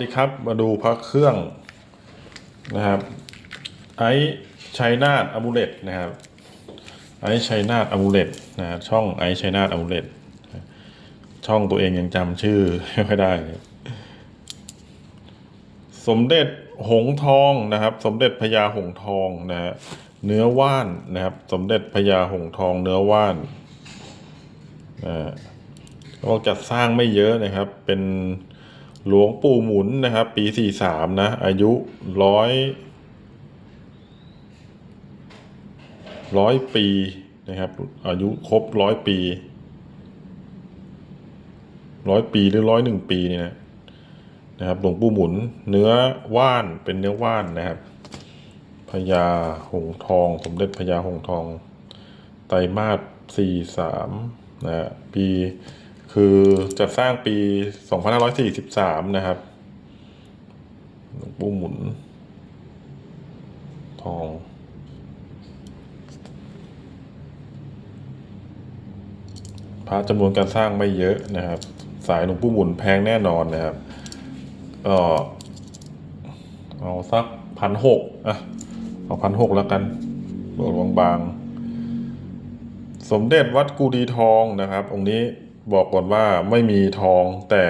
ดีครับ มาดูพระเครื่องนะครับไอชัยนาทอมูเลตนะครับไอชัยนาทอมูเลตนะช่องไอชัยนาทอมูเลตช่องตัวเองยังจำชื่อไม่ค่อยได้เลยสมเด็จหงทองนะครับ สมเด็จพญาหงทองนะฮะเนื้อว่านนะครับ สมเด็จพญาหงทอง เนื้อว่านนะฮะก็จัดสร้างไม่เยอะนะครับเป็น หลวงปู่หมุนนะครับ ปีสี่สามนะ อายุร้อยร้อยปีนะครับ อายุครบร้อยปีร้อยปีหรือร้อยหนึ่งปีนี่นะนะครับหลวงปู่หมุนเนื้อว่านเป็นเนื้อว่านนะครับพญาหงทอง สมเด็จพญาหงทอง ไตรมาสสี่สามนะฮะปี คือจะสร้างปี 2543 นะครับหลวงปู่หมุน ทอง พระจำนวนการสร้างไม่เยอะนะครับ สายหลวงปู่หมุนแพงแน่นอนนะครับก็เอาสักพันหกอะเอาพันหกแล้วกันเบอร์บางๆ สมเด็จวัดกูดีทองนะครับ องค์นี้ บอกก่อนว่าไม่มีทองแต่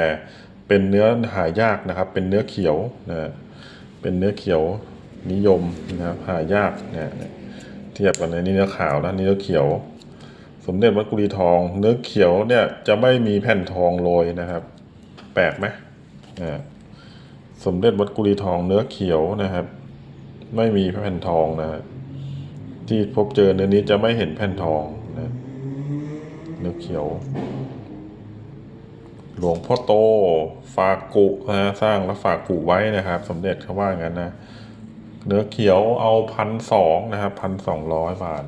เป็นเนื้อหายากนะครับ เป็นเนื้อเขียวนะเป็นเนื้อเขียวนิยมนะครับหายากเนี่ยเนี่ยเทียบกันเลยนี่เนื้อขาวนะนี่เนื้อเขียว สมเด็จวัดกุดีทอง เนื้อเขียวเนี่ยจะไม่มีแผ่นทองโรยนะครับ แปลกไหมอ่าสมเด็จวัดกุดีทองเนื้อเขียวนะครับ ไม่มีแผ่นทองนะฮะที่พบเจอเนื้อนี้จะไม่เห็นแผ่นทองนะเนื้อเขียว หลวงพ่อโต ฝากกุนะสร้างแล้วฝากกุไว้นะครับ สมเด็จเขาว่างั้นนะ เนื้อเขียวเอาพันสองนะครับพันสองร้อยบาท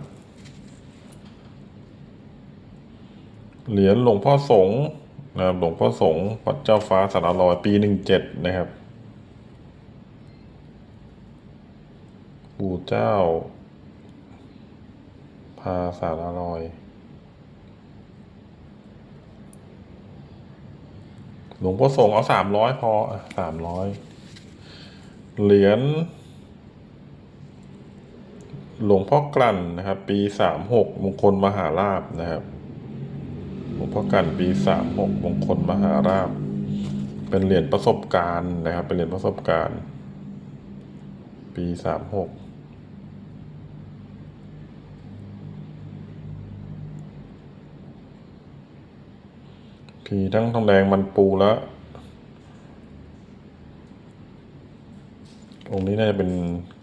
เหรียญหลวงพ่อสงฆ์นะครับหลวงพ่อสงฆ์วัดเจ้าฟ้าสารลอยปีหนึ่งเจ็ดนะครับปู่เจ้า พาสารลอย หลวงพ่อส่งเอาสามร้อยพอสามร้อยเหรียญหลวงพ่อกลั่นนะครับ ปีสามหกมงคลมหาลาบนะครับหลวงพ่อกันปีสามหกมงคลมหาราชเป็นเหรียญประสบการณ์นะครับ เป็นเหรียญประสบการณ์ ปีสามหก พีทั้งทองแดงมันปูแล้ว องค์นี้น่าจะเป็น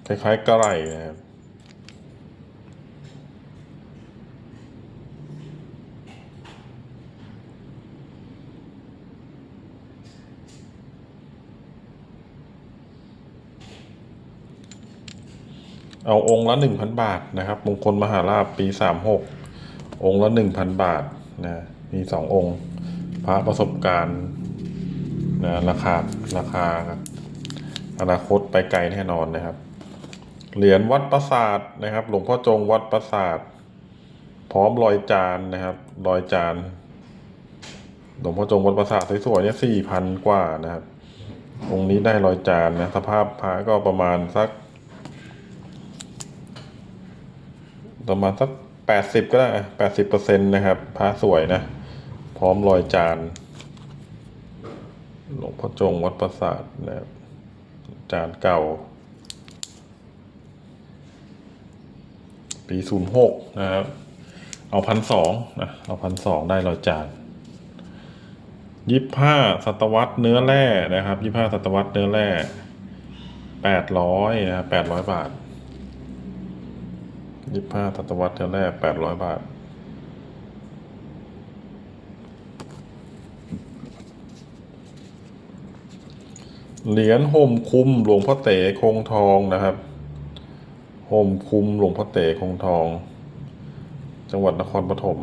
คล้ายๆกระไรนะครับเอาองค์ละหนึ่งพันบาทนะครับ มงคลมหาราชปีสามหกองค์ละหนึ่งพันบาทนะมีสององค์ พระประสบการณ์นะราคาราคาอนาคตไปไกลแน่นอนนะครับ เหรียญวัดประสาทนะครับ หลวงพ่อจงวัดประสาท พร้อมรอยจานนะครับ รอยจานหลวงพ่อจงวัดประสาทสวยๆเนี่ยสี่พันกว่านะครับองค์นี้ได้รอยจานนะสภาพพระก็ประมาณสัก ประมาณสักแปดสิบก็ได้แปดสิบเปอร์เซ็นต์นะครับพระสวยนะ พร้อมรอยจาน หลวงพ่อจงวัดประสาทนะครับจานเก่า ปีศูนย์หกนะครับ เอาพันสองนะเอาพันสองได้รอยจานยี่ห้าศตวรรษเนื้อแร่นะครับยี่ห้าศตวรรษเนื้อแร่แปดร้อยนะครับแปดร้อยบาทยี่ห้าศตวรรษเท่าแรกแปดร้อยบาท เหรียญห่มคุมหลวงพ่อเต๋คงทองนะครับห่มคุมหลวงพ่อเต๋คงทอง จังหวัดนครปฐม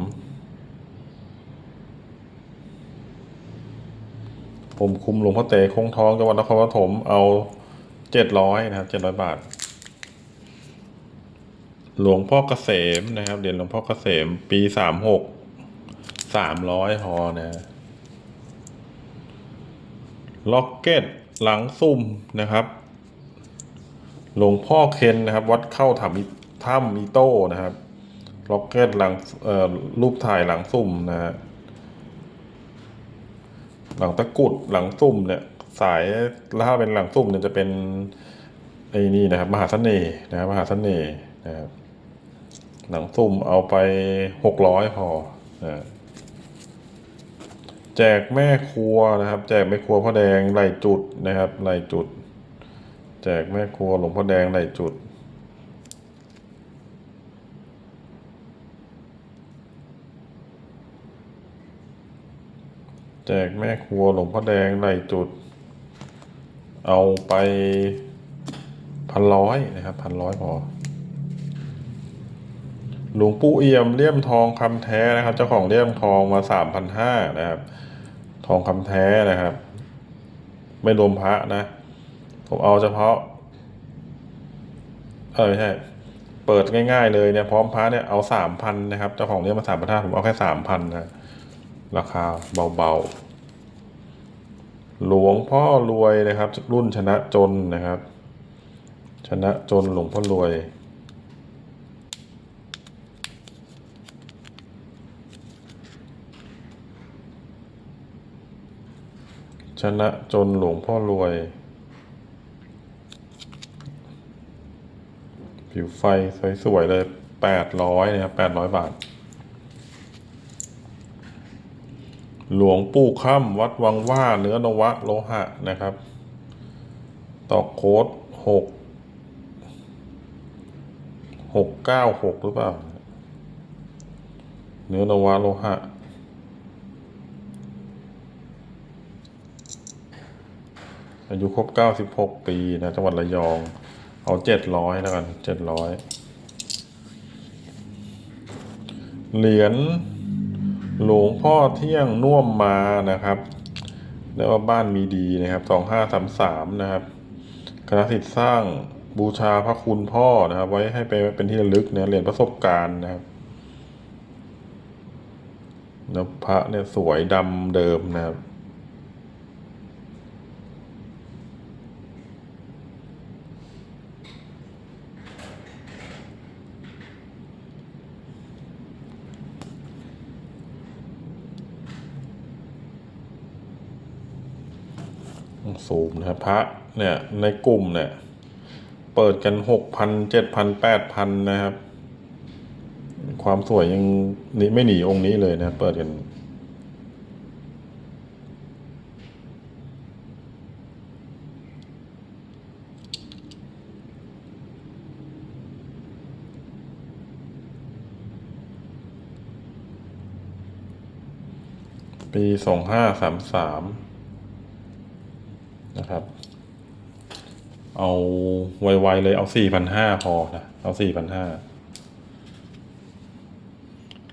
ห่มคุมหลวงพ่อเต๋คงทองจังหวัดนครปฐมเอาเจ็ดร้อยนะครับเจ็ดร้อยบาท หลวงพ่อเกษมนะครับเหรียญหลวงพ่อเกษมปีสามหกสามร้อยพอนะล็อกเก็ต หลังซุ่มนะครับ หลวงพ่อเคนนะครับ วัดเข้าถ้ำอิถ้ำอีโต้นะครับล็อกเก็ตหลังรูปถ่ายหลังซุ่มนะฮะหลังตะกุดหลังซุ่มเนี่ย สายถ้าเป็นหลังซุ่มเนี่ยจะเป็นไอ้นี่นะครับ มหาเสน่ห์นะครับมหาเสน่ห์นะครับหนังซุ่มเอาไปหกร้อยพอนะ แจกแม่ครัวนะครับ แจกแม่ครัวพ่อแดงไหลจุดนะครับไหลจุด แจกแม่ครัวหลวงพ่อแดงไหลจุดแจกแม่ครัวหลวงพ่อแดงไหลจุด เอาไปพันร้อยนะครับพันร้อยพอ หลวงปู่เอี่ยมเลี่ยมทองคำแท้นะครับ เจ้าของเลี่ยมทองมาสามพันห้านะครับ ทองคำแท้นะครับ ไม่รวมพระนะ ผมเอาเฉพาะ เออไม่ใช่เปิดง่ายๆเลยเนี่ยพร้อมพระเนี่ยเอาสามพันนะครับเจ้าของเลี่ยมมาสามพันห้าผมเอาแค่สามพันนะราคาเบาๆ หลวงพ่อรวยนะครับ รุ่นชนะจนนะครับ ชนะจนหลวงพ่อรวย นะจนหลวงพ่อรวย ผิวไฟสวยๆเลยแปดร้อยนะครับแปดร้อยบาท หลวงปู่ค่ำวัดวังว่าเนื้อนวะโลหะนะครับต่อโค้ดหกหกเก้าหกหรือเปล่า เนื้อนวะโลหะ อายุครบ96ปีนะจังหวัดระยอง เอา700แล้วกัน700เหรียญหลวงพ่อเที่ยงน่วมมานะครับเรียกว่าบ้านมีดีนะครับ2533นะครับคณะสิทธิ์สร้างบูชาพระคุณพ่อนะครับ ไว้ให้ไปเป็นที่ระลึกเนี่ยเหรียญประสบการณ์นะครับแล้วพระเนี่ยสวยดำเดิมนะครับ สูงนะครับพระเนี่ยในกลุ่มเนี่ย เปิดกันหกพันเจ็ดพันแปดพันนะครับ ความสวยยังหนี่ไม่หนีองค์นี้เลยนะ เปิดกัน ปีสองห้าสามสาม นะครับ เอาไวๆเลยเอาสี่พันห้าพอนะ เอาสี่พันห้า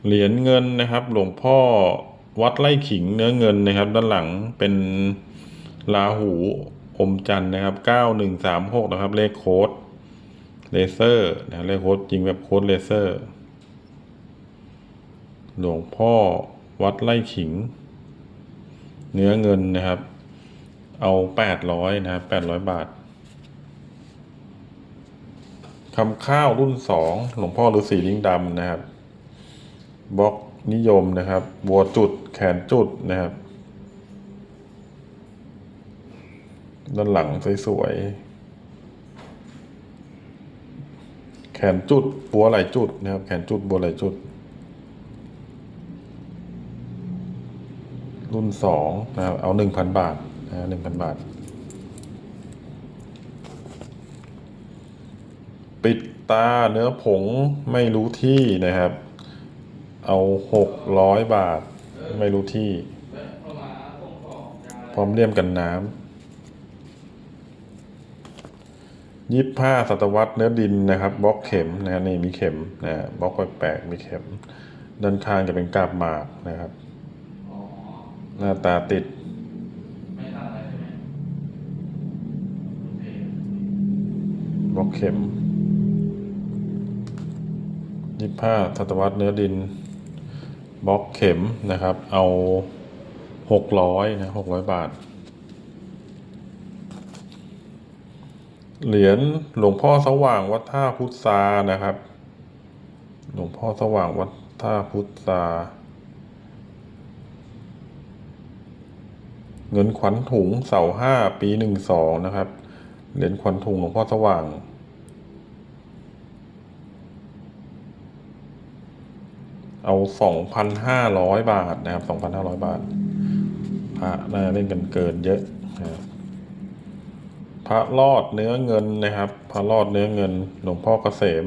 เหรียญเงินนะครับ หลวงพ่อวัดไร่ขิงเนื้อเงินนะครับ ด้านหลังเป็นลาหูอมจันนะครับเก้าหนึ่งสามหกนะครับ เลขโค้ดเลเซอร์นะเลขโค้ดจริงแบบโค้ดเลเซอร์ หลวงพ่อวัดไร่ขิง เนื้อเงินนะครับ เอาแปดร้อยนะครับแปดร้อยบาทคำข้าวรุ่นสองหลวงพ่อฤาษีลิงดำนะครับบล็อกนิยมนะครับบัวจุดแขนจุดนะครับ ด้านหลังสวยๆแขนจุดบัวไหลจุดนะครับ แขนจุดบัวไหลจุด รุ่นสองนะครับเอาหนึ่งพันบาท หนึ่งพันบาท ปิดตาเนื้อผงไม่รู้ที่นะครับ เอาหกร้อยบาทไม่รู้ที่ พร้อมเลี่ยมกันน้ำยี่ห้าศตวรรษเนื้อดินนะครับบล็อกเข็มนะนี่มีเข็มนะฮะบล็อกแปลกๆมีเข็มด้านข้างจะเป็นกาบหมากนะครับ หน้าตาติด บล็อก เข็มยี่ห้าศตวรรษเนื้อดินบล็อกเข็มนะครับ เอาหกร้อยนะหกร้อยบาท เหรียญหลวงพ่อสว่างวัดท่าพุทธานะครับ หลวงพ่อสว่างวัดท่าพุทธาเงินขวัญถุงเสาห้าปีหนึ่งสองนะครับ เหรียญขวัญถุงหลวงพ่อสว่าง เอาสองพันห้าร้อยบาทนะครับสองพันห้าร้อยบาท พระน่าเล่นกันเกินเยอะนะครับพระรอดเนื้อเงินนะครับ พระรอดเนื้อเงิน หลวงพ่อเกษม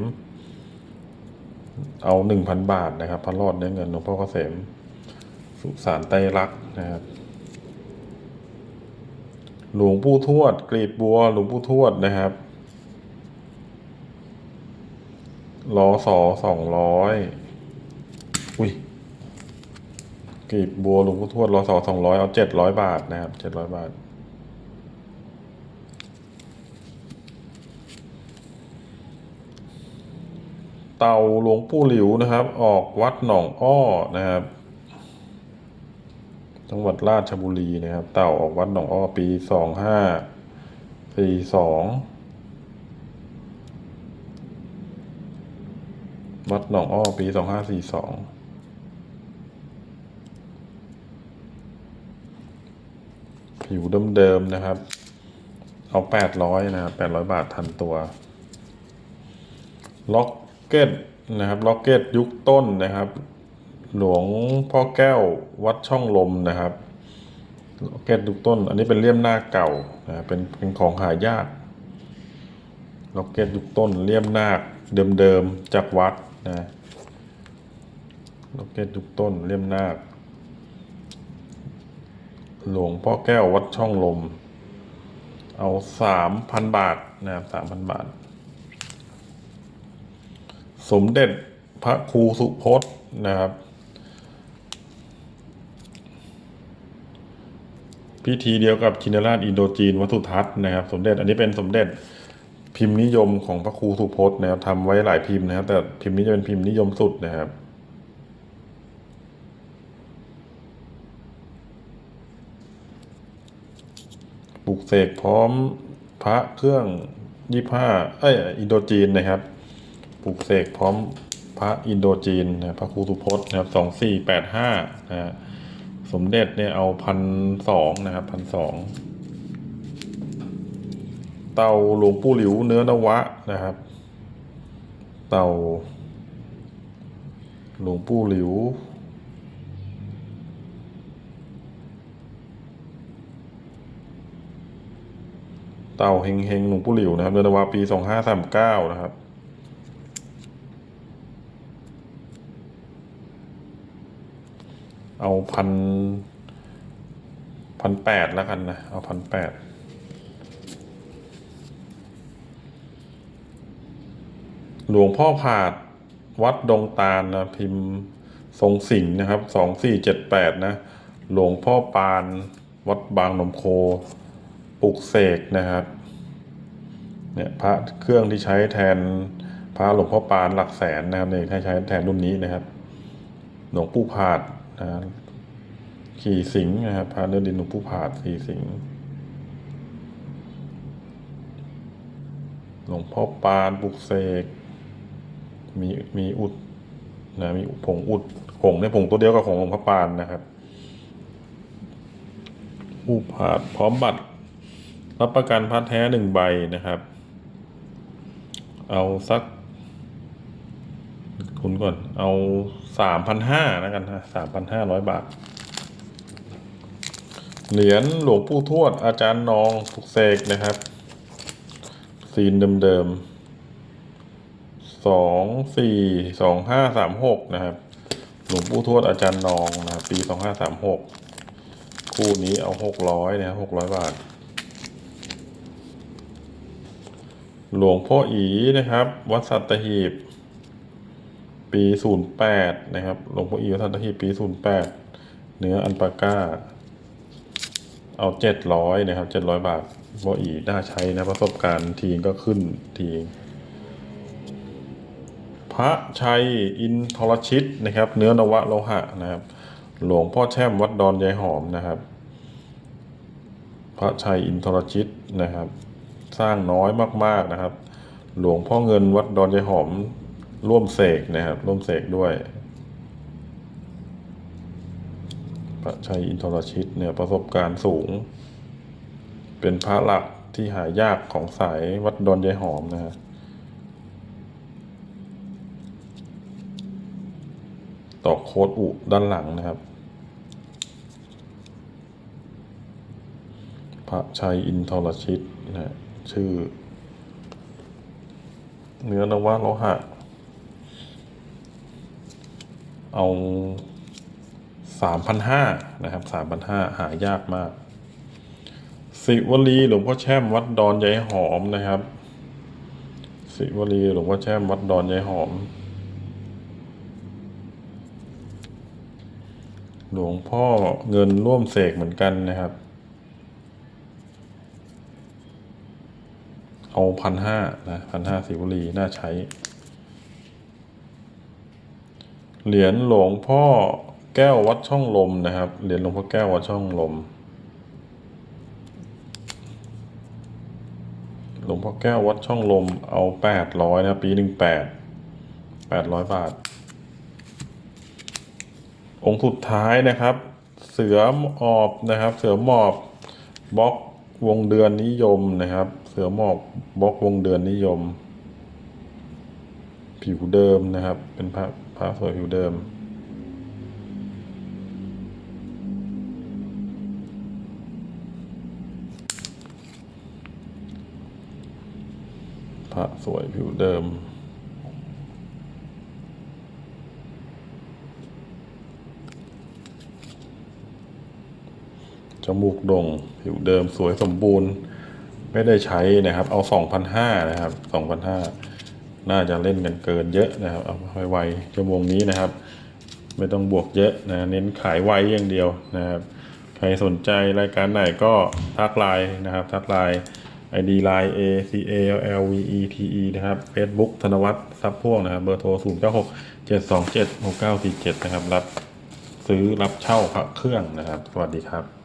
เอาหนึ่งพันบาทนะครับ พระรอดเนื้อเงิน หลวงพ่อเกษม สุสานไตรลักนะครับ หลวงปู่ทวด กรีบบัว หลวงปู่ทวดนะครับรอสอสองร้อย กรีบบัวหลวงปู่ทวดรอสอสองร้อยเอาเจ็ดร้อยบาทนะครับเจ็ดร้อยบาท เต่าหลวงปู่หลิวนะครับ ออกวัดหนองอ้อนะครับ จังหวัดราชบุรีนะครับ เต่าออกวัดหนองอ้อปีสองห้าสี่สองวัดหนองอ้อปีสองห้าสี่สอง ผิวเดิมๆนะครับ เอาแปดร้อยนะครับแปดร้อยบาททันตัว ล็อกเก็ตนะครับล็อกเก็ตยุคต้นนะครับ หลวงพ่อแก้ววัดช่องลมนะครับล็อกเก็ตยุคต้น อันนี้เป็นเลี่ยมหน้าเก่านะเป็นเป็นของหายากล็อกเก็ตยุคต้นเลี่ยมหน้าเดิมๆจากวัดนะล็อกเก็ตยุคต้นเลี่ยมหน้า หลวงพ่อแก้ววัดช่องลม เอาสามพันบาทนะครับสามพันบาท สมเด็จพระครูสุพจน์นะครับ พิธีเดียวกับชินราชอินโดจีนวัสุทัศน์นะครับ สมเด็จอันนี้เป็นสมเด็จพิมพ์นิยมของพระครูสุพจน์นะครับทำไว้หลายพิมพ์นะครับ แต่พิมพ์นี้จะเป็นพิมพ์นิยมสุดนะครับ ปลุกเสกพร้อมพระเครื่องยี่ห้าเอ้ยอินโดจีนนะครับปลุกเสกพร้อมพระอินโดจีนนะพระครูสุพจน์นะครับสองสี่แปดห้านะฮะสมเด็จเนี่ยเอาพันสองนะครับพันสองเตาหลวงปู่หลิวเนื้อนวะนะครับ เตาหลวงปู่หลิว เต่าเฮงเฮงหลวงปู่หลิวนะครับเดือนธันวาปีสองห้าสามเก้านะครับ เอาพันพันแปดแล้วกันนะ เอาพันแปดหลวงพ่อผาดวัดดงตาลนะพิมพ์ทรงสิงห์นะครับสองสี่เจ็ดแปดนะ หลวงพ่อปาน วัดบางนมโค ปลุกเสกนะครับเนี่ยพระเครื่องที่ใช้แทนพระหลวงพ่อปานหลักแสนนะครับเนี่ยใช้แทนรุ่นนี้นะครับ หลวงปู่ผาดนะขี่สิงนะครับพระเนื้อดินหลวงปู่ผาดขี่สิงห์หลวงพ่อปานปลุกเสกมีมีอุดนะมีผงอุดผงเนี่ยผงตัวเดียวกับของหลวงพ่อปานนะครับผู้ผาดพร้อมบัตร รับประกันพัดแท้หนึ่งใบนะครับ เอาสัก คุณก่อน เอาสามพันห้าแล้วกันนะสามพันห้าร้อยบาท เหรียญหลวงปู่ทวด อาจารย์นองปลุกเสกนะครับ ซีนเดิมๆสองสี่สองห้าสามหกนะครับ หลวงปู่ทวดอาจารย์นองนะปีสองห้าสามหกคู่นี้เอาหกร้อยนะหกร้อยบาท หลวงพ่ออีนะครับ วัดสัตหีบ ปีศูนย์แปดนะครับ หลวงพ่ออีวัดสัตหีบปีศูนย์แปดเนื้ออันปาก้า เอาเจ็ดร้อยนะครับเจ็ดร้อยบาทหลวงพ่ออีน่าใช้นะประสบการณ์ทีก็ขึ้นทีพระชัยอินทรชิตนะครับ เนื้อนวะโลหะนะครับ หลวงพ่อแช่มวัดดอนยายหอมนะครับ พระชัยอินทรชิตนะครับ สร้างน้อยมาก ๆนะครับ หลวงพ่อเงินวัดดอนยายหอมร่วมเสกนะครับ ร่วมเสกด้วยพระชัยอินทรชิตเนี่ยประสบการณ์สูง เป็นพระหลักที่หายากของสายวัดดอนยายหอมนะฮะต่อโคดอุด้านหลังนะครับพระชัยอินทรชิตนะฮะ ชื่อ เนื้อนวะโลหะ เอาสามพันห้านะครับสามพันห้าหายากมาก สิวลีหลวงพ่อแช่มวัดดอนยายหอมนะครับ สิวลีหลวงพ่อแช่มวัดดอนยายหอม หลวงพ่อเงินร่วมเสกเหมือนกันนะครับ เอาพันห้านะพันห้าสิวลีน่าใช้ เหรียญหลวงพ่อแก้ววัดช่องลมนะครับ เหรียญหลวงพ่อแก้ววัดช่องลม หลวงพ่อแก้ววัดช่องลม เอาแปดร้อยนะปีหนึ่งแปดแปดร้อยบาท องค์สุดท้ายนะครับ เสือหมอบนะครับ เสือหมอบบล็อกวงเดือนนิยมนะครับ สือหมอบบล็อกวงเดือนนิยม ผิวเดิมนะครับ เป็นพระพระสวยผิวเดิม พระสวยผิวเดิมจมูกโด่งผิวเดิมสวยสมบูรณ์ ไม่ได้ใช้นะครับ เอาสองพันห้านะครับสองพันห้าน่าจะเล่นกันเกินเยอะนะครับ เอาไวๆชั่วโมงนี้นะครับ ไม่ต้องบวกเยอะนะเน้นขายไวอย่างเดียวนะครับ ใครสนใจรายการไหนก็ทักไลน์นะครับ ทักไลน์ ID line A C A L L V E T E นะครับ Facebook ธนวัฒน์ซับพ่วงนะครับ เบอร์โทร 0 9 6 7 2 7 6 9 4 7 นะครับ รับซื้อรับเช่าพระเครื่องนะครับ สวัสดีครับ